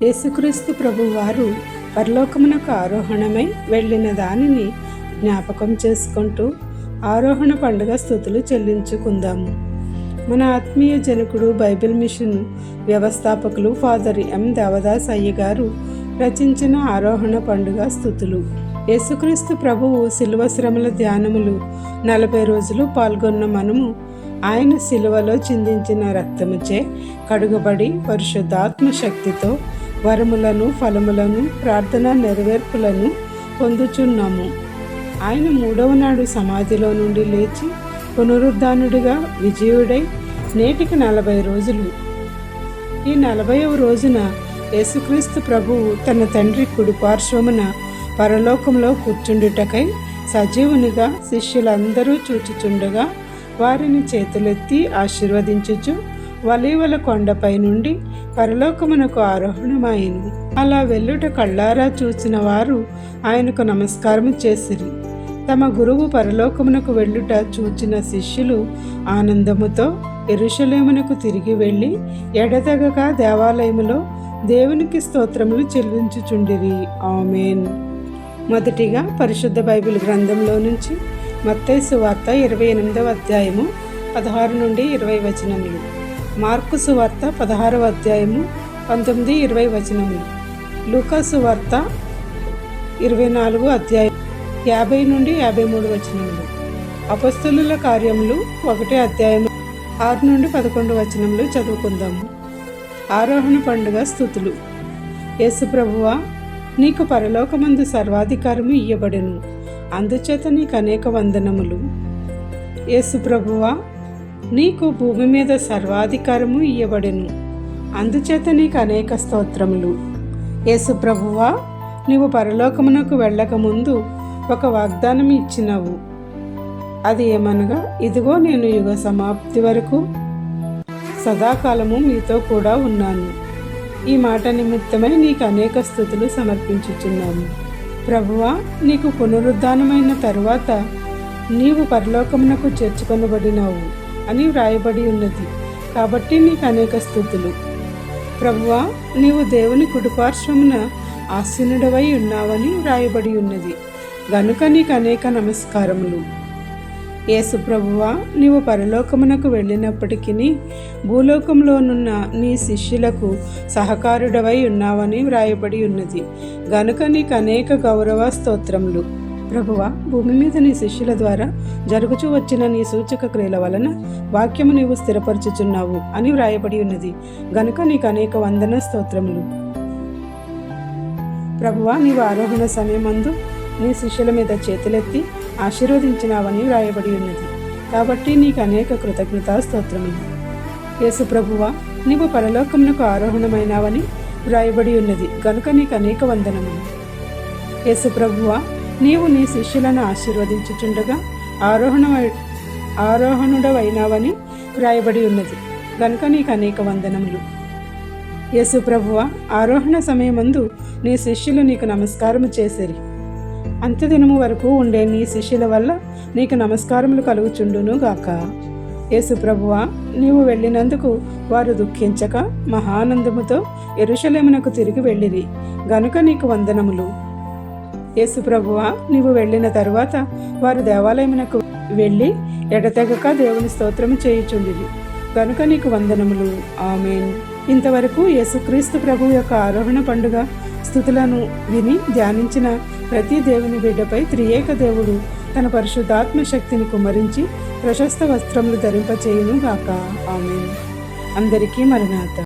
యేసుక్రీస్తు ప్రభువారు పరలోకమునకు ఆరోహణమై వెళ్ళిన దానిని జ్ఞాపకం చేసుకుంటూ ఆరోహణ పండుగ స్థుతులు చెల్లించుకుందాము మన ఆత్మీయ జనకుడు బైబిల్ మిషన్ వ్యవస్థాపకులు ఫాదర్ ఎం. దేవదాస్ అయ్య గారు రచించిన ఆరోహణ పండుగ స్థుతులు. యేసుక్రీస్తు ప్రభువు శిలువ శ్రమల ధ్యానములు నలభై రోజులు పాల్గొన్న మనము ఆయన శిలువలో చిందించిన రక్తముచే కడుగబడి పరిశుద్ధాత్మ శక్తితో వరములను ఫలములను ప్రార్థన నెరవేర్పులను పొందుచున్నాము. ఆయన మూడవ నాడు సమాధిలో నుండి లేచి పునరుద్ధానుడిగా విజయుడై నేటికి నలభై రోజులు. ఈ నలభైవ రోజున యేసుక్రీస్తు ప్రభువు తన తండ్రి కుడి పార్శ్వమున పరలోకంలో కూర్చుండుటకై సజీవునిగా శిష్యులందరూ చూచుచుండగా వారిని చేతులెత్తి ఆశీర్వదించుచు వలీవల కొండపై నుండి పరలోకమునకు ఆరోహణమాయను అలా వెళ్ళుట కళ్ళారా చూసిన వారు ఆయనకు నమస్కారం చేసిరి. తమ గురువు పరలోకమునకు వెళ్ళుట చూచిన శిష్యులు ఆనందముతో ఎరుషలేమునకు తిరిగి వెళ్ళి ఎడతెగక దేవాలయములో దేవునికి స్తోత్రములు చెల్లించుచుండిరి. ఆమెన్. మొదటిగా పరిశుద్ధ బైబిల్ గ్రంథంలో నుంచి మత్తైసు వార్త ఇరవై ఎనిమిదవ అధ్యాయము పదహారు నుండి ఇరవై వచనములు. మార్కుసు సువార్త పదహారవ అధ్యాయము పంతొమ్మిది ఇరవై వచనములు. లూకాసు వార్త ఇరవై నాలుగు అధ్యాయం యాభై నుండి యాభై మూడు వచనములు. అపస్తులుల కార్యములు ఒకటే అధ్యాయము ఆరు నుండి పదకొండు వచనములు చదువుకుందాము. ఆరోహణ పండుగ స్థుతులు. యేసుప్రభువా నీకు పరలోకమందు సర్వాధికారము ఇయ్యబడెను. అందుచేత నీకు అనేక వందనములు. యేసుప్రభువా నీకు భూమి మీద సర్వాధికారము ఇయ్యబడెను. అందుచేత నీకు అనేక స్తోత్రములు. యేసుప్రభువా నీవు పరలోకమునకు వెళ్ళకముందు ఒక వాగ్దానం ఇచ్చినవు. అది ఏమనగా ఇదిగో నేను యుగ సమాప్తి వరకు సదాకాలము మీతో కూడా ఉన్నాను. ఈ మాట నిమిత్తమై నీకు అనేక స్థుతులు సమర్పించుచున్నాను. ప్రభువా నీకు పునరుద్ధానమైన తరువాత నీవు పరలోకమునకు చేర్చుకొనబడినావు. అని వ్రాయబడి ఉన్నది. కాబట్టి నీకు అనేక స్థుతులు. ప్రభువా నీవు దేవుని కుటుపార్శ్వమున ఆసీనుడవై ఉన్నావని వ్రాయబడి ఉన్నది. గనుక నీకు అనేక నమస్కారములు. యేసు ప్రభువా నీవు పరలోకమునకు వెళ్ళినప్పటికీ భూలోకంలోనున్న నీ శిష్యులకు సహకారుడవై ఉన్నావని వ్రాయబడి ఉన్నది. గనుక నీకు అనేక గౌరవ స్తోత్రములు. ప్రభువ భూమి మీద నీ శిష్యుల ద్వారా జరుగుచూ వచ్చిన నీ సూచక క్రియల వలన వాక్యము నీవు స్థిరపరచుచున్నావు అని వ్రాయబడి ఉన్నది. గనుక నీకు అనేక వందన స్తోత్రములు. ప్రభువ నీవు ఆరోహణ సమయమందు నీ శిష్యుల మీద చేతులెత్తి ఆశీర్వదించినావని వ్రాయబడి ఉన్నది. కాబట్టి నీకు అనేక కృతజ్ఞతా స్తోత్రములు. యేసు ప్రభువ నీవు పరలోకమునకు ఆరోహణమైనావని వ్రాయబడి ఉన్నది. గనుక నీకు అనేక వందనములు. యేసు ప్రభువ నీవు నీ శిష్యులను ఆశీర్వదించుచుండగా ఆరోహణ ఆరోహణుడవైనావని వ్రాయబడి ఉన్నది. గనుక నీకు అనేక వందనములు. యేసు ప్రభువ ఆరోహణ సమయమందు నీ శిష్యులు నీకు నమస్కారము చేసిరి. అంత్యదినము వరకు ఉండే నీ శిష్యుల వల్ల నీకు నమస్కారములు కలుగుచుండును గాక. యేసు ప్రభువ నీవు వెళ్ళినందుకు వారు దుఃఖించక మహానందముతో ఎరుషలేమునకు తిరిగి వెళ్ళిరి. గనుక నీకు వందనములు. యేసుప్రభువా నీవు వెళ్ళిన తరువాత వారు దేవాలయమునకు వెళ్ళి ఎడతెగక దేవుని స్తోత్రము చేయుచుండిరి. కనుక నీకు వందనములు. ఆమెన్. ఇంతవరకు యేసుక్రీస్తు ప్రభు యొక్క ఆరోహణ పండుగ స్థుతులను విని ధ్యానించిన ప్రతి దేవుని బిడ్డపై త్రియేక దేవుడు తన పరిశుద్ధాత్మ శక్తిని కుమరించి ప్రశస్త వస్త్రములు ధరింపచేయును గాక. ఆమెన్. అందరికీ మరణాత